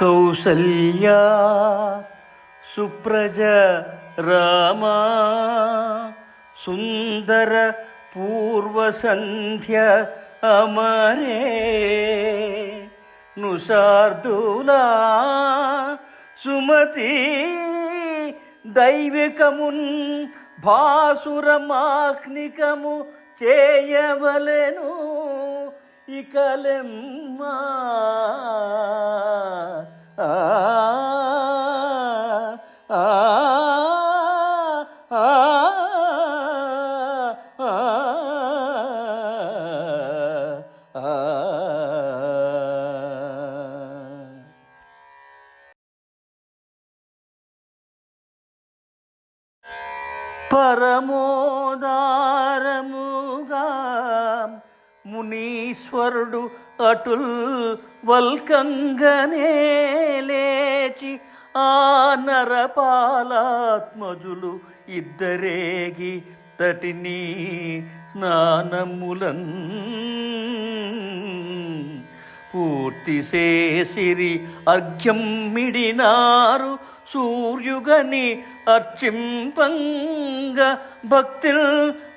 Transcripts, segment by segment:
కౌసల్యా సుప్రజ రామా సుందర పూర్వసంధ్య అమరే నుసార్దులా సుమతి దైవికమున్ భాసురమాహ్నికము చేయవలెను ఇకలెమ్మా. పరమోదారముగా మునీశ్వరుడు అటుల్ వల్కంగనే లేచి ఆ నరపాలాత్మజులు ఇద్దరేగి తటిని స్నానములన్ పూర్తి చేసిరి అర్ఘ్యం మిడినారు సూర్యుగని అర్చింపంగ భక్తిల్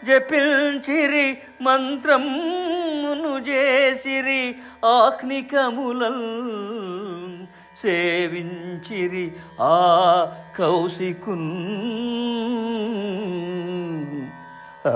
జపించిరి మంత్రమును చేసిరి ఆహ్నికములల్ సేవించిరి ఆ కౌశికున్. ఆ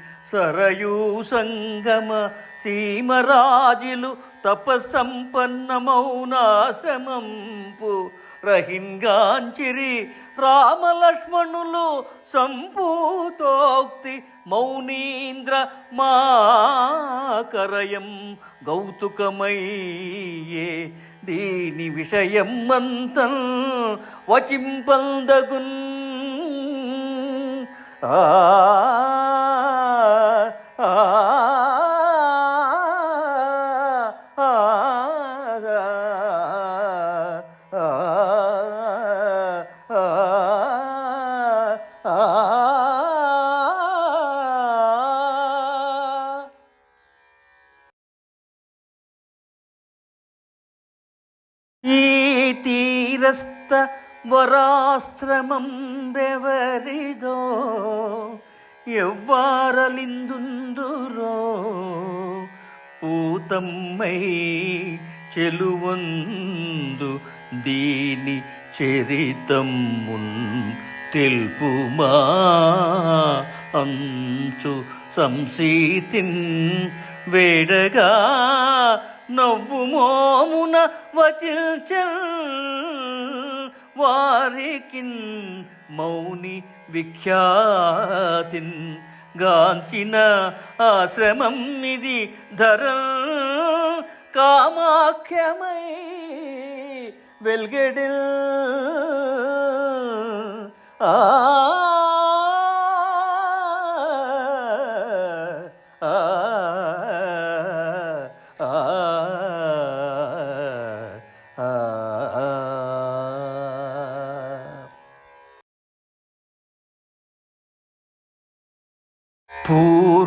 సరయూ సంగమ సీమరాజులు తపసంపన్నమౌనాశ్రమంపు రహింగాంచిరి రామలక్ష్మణులు సంపూతోక్తి మౌనీంద్ర మాకరయం గౌతుకమయ్యే దీని విషయం మంతం వచింపందగున్ ఆ ఆ, ఆ, ఆ, ఆ. వరాశ్రమం బెవరిదో ఎవ్వారలిందుందురో పూతమ్మై చెలువందు దీని చరితమ్మున్ తెలుపుమా అంచు సంశీతిన్ వేడగా నవ్వు మోమున వచిల్చల్ വാരിക്കിൻ മൗനി വിഖ്യാതിൻ ഗാഞ്ചിന ആശ്രമം നിധി ധര കാമാഖ്യമൈ വെൽഗഡിൽ. ആ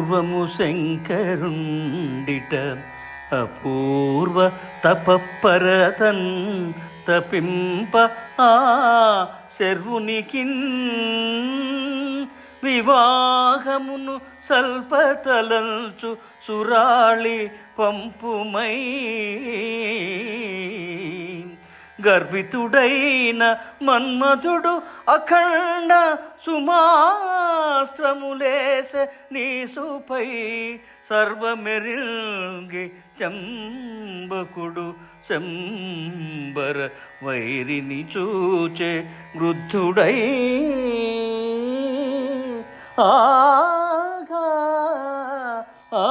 పూర్వము శంకరుండిట అపూర్వ తపపరతన్ తపింప ఆ శర్వునికిన్ వివాహమును సల్పతలంచు సురాళి పంపుమై గర్వితుడైన మన్మధుడు అఖండ సుమాస్త్రములేస నీసుపై సర్వమెరిల్గి చంబకుడు శంబర వైరిని చూచే వృద్ధుడై ఆగా ఆ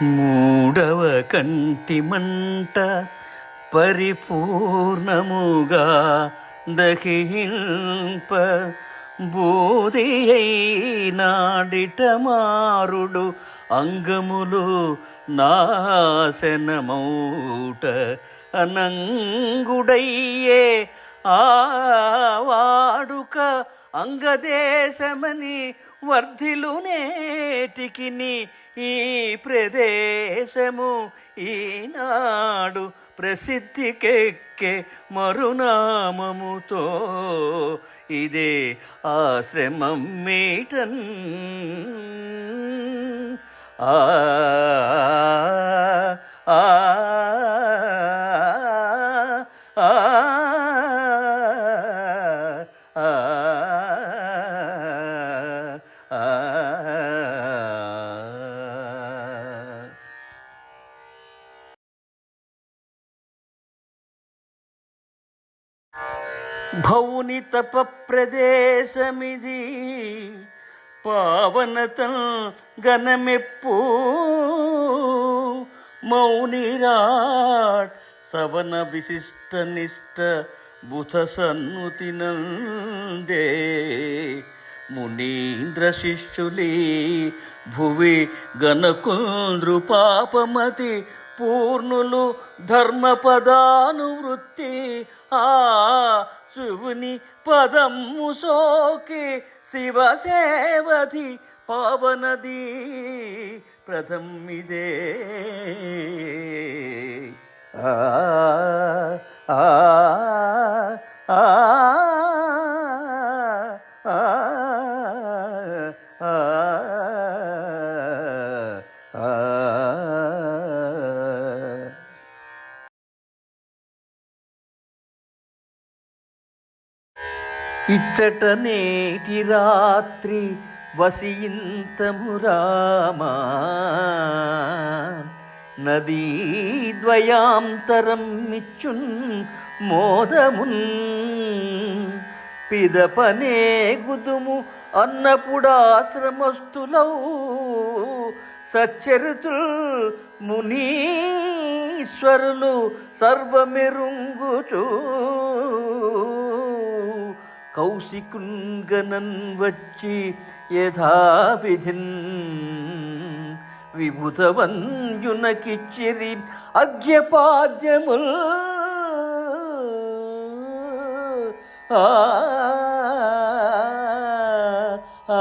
మూడవ కంటి మంట పరిపూర్ణముగా దహింప బోధి నాడిట మారుడు అంగములు నాశనమౌట అనంగుడయ్యే ఆ వాడుక అంగదేశమని వర్ధిలు నేటికి ఈ ప్రదేశము ఈనాడు ప్రసిద్ధికెక్కే మరునామముతో. ఇదే ఆశ్రమం మీటన్. ఆ ఆ ఆ. తప ప్రదేశమిది పావనతం గణమెప్పు మౌనిరాట్ సవన విశిష్ట నిష్ట బుధ సన్నుతినందే మునీంద్ర శిష్యులీ భువి గణకుంద్రు పాపమతి పూర్ణులు ధర్మపదానువృత్తి. ఆ శివుని పదము సోకి శివసేవధి పవనది. ప్రథమిదే. ఆ ఇచ్చట నేటి రాత్రి వసియింతము రామా. నదీ ద్వయాంతరం మిచ్చున్ మోదమున్ పిదపనే గుదుము అన్నపుడాశ్రమస్తులౌ సచ్చరితుల్ మునీశ్వరులు సర్వమెరుంగుచూ. కౌశికుంగనన్ వచ్చి యథావిధిన్ విభుతవంజునకిచ్చిరి అజ్ఞపాద్యముల్ ఆ ఆ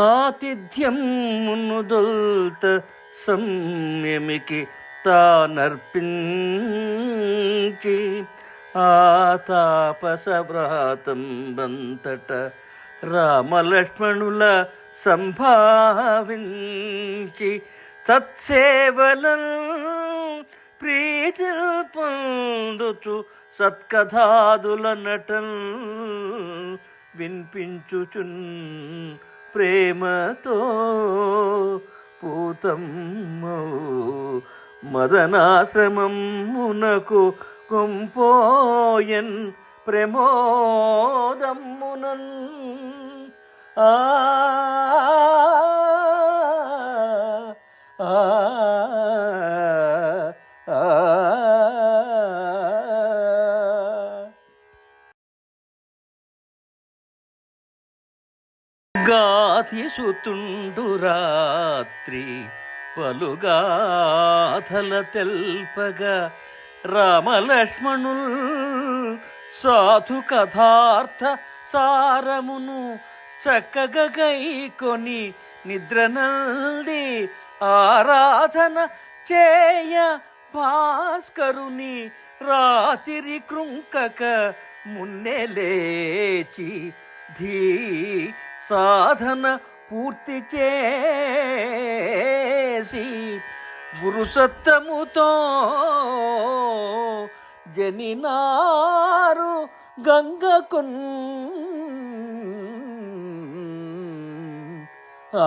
ఆతిథ్యం మునుదొల్త సంయమికి తానర్పించి ఆ తాపస వ్రాతం బంతట రామలక్ష్మణుల సంభావించి తత్సేవలం ప్రీతి పొందుచు సత్కథాదుల నటన్ వినిపించుచున్ ప్రేమతో పూతమ్మో మదనాశ్రమమునకు కొంపోయన్ ప్రమోదమ్మునన్. ఆ ఆ గాథిసుతుండు రాత్రి పలుగాథల తెల్పగా రామలక్ష్మణుల్ సాధు కథార్థ సారమును చక్కగా గైకొని నిద్రనంది ఆరాధన చేయ భాస్కరుని రాతిరి కృంకక మున్నెలేచి ధీ సాధన పూర్తి చేసి గురుసత్తముతో జనినారు గంగకున్. ఆ